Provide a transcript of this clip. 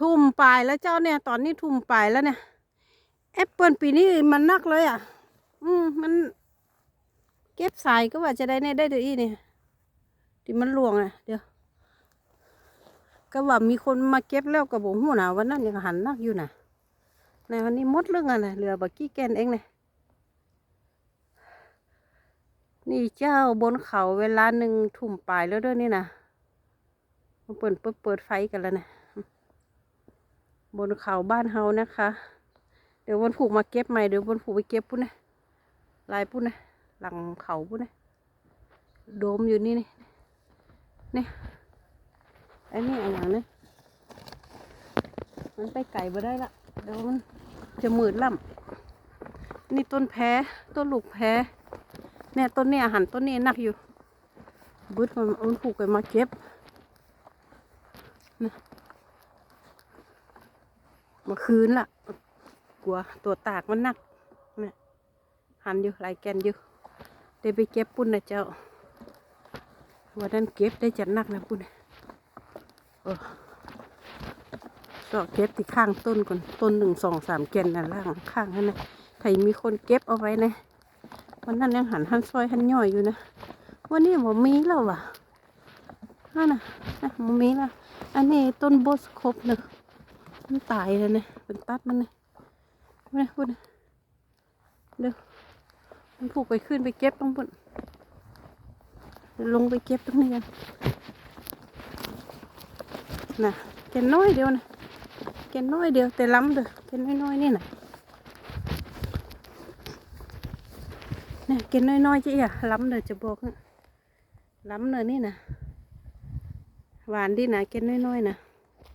ทุ่มปลายแล้วเจ้าเนี่ย ตอนนี้ทุ่มปลายแล้วเนี่ยแอปเปิลปีนี้มันนักเลยอะ อืมมัน เก็บสายก็ว่าจะได้เนี่ยได้เดี๋ยวอีเนี่ยที่มันหลวงอะ เดี๋ยว ก็ว่ามีคนมาเก็บแล้วกับผมหูนะวันนั้นยังหันนักอยู่นะในวันนี้มดเรื่องอะไรเหลือบักกี้แกนเองเนี่ยนี่เจ้าบนเขาเวลาหนึ่งทุ่มปลายแล้วด้วยนี่นะมาเปิดเปิดเปิดไฟกันแล้วนะ บนเขาบ้านเฮานะคะ เดี๋ยววันผูกมาเก็บใหม่เดี๋ยววันผูกไปเก็บปุ๊นนะลายปุ๊นนะหลังเขาปุ๊นนะโดมอยู่นี่นี่นี่ไอ้นี่อะไรอย่างนี้มันไปไก่บ่ได้ละเดี๋ยวมันจะมืดล่ำนี่ต้นแพ้ต้นลูกแพ้เนี่ยต้นนี้อาหารต้นนี้หนักอยู่บึ้ดมันมันผูกไปมาเก็บนะ มาคืนละกลัวตัวตากมันหนักเนี่ยหันอยู่หลายแกนอยู่ได้ไปเก็บปุ่นนะเจ้าวันนั้นเก็บได้จัดหนักนะปุ่นเออก็เก็บที่ข้างต้นก่อนต้นหนึ่งสองสามแกนนะล่างข้างนั่นนะใครมีคนเก็บเอาไว้นะวันนั้นยังหันหันซอยหันย่อยอยู่นะวันนี้หมมีแล้วว่ะนั่นน่ะนะมมีแล้วอันนี้ต้นโบสครบเนอะ มันตายเลยนะเป็นตัดมันนะพูดนะพูดนเดี๋ยวมันผูกไปขึ้นไปเก็บต้องบนลงไปเก็บตรงนี้กันนะแกนน้อยเดียวนะแกนน้อยเดียวแต่ล้ำเด้อแกนน้อยๆนี่นะนี่ยแกนน้อยๆจีอะล้ำเด้อจะบอกนะล้ำเด้อนี่นะหวานดีนะแกนน้อยๆนะ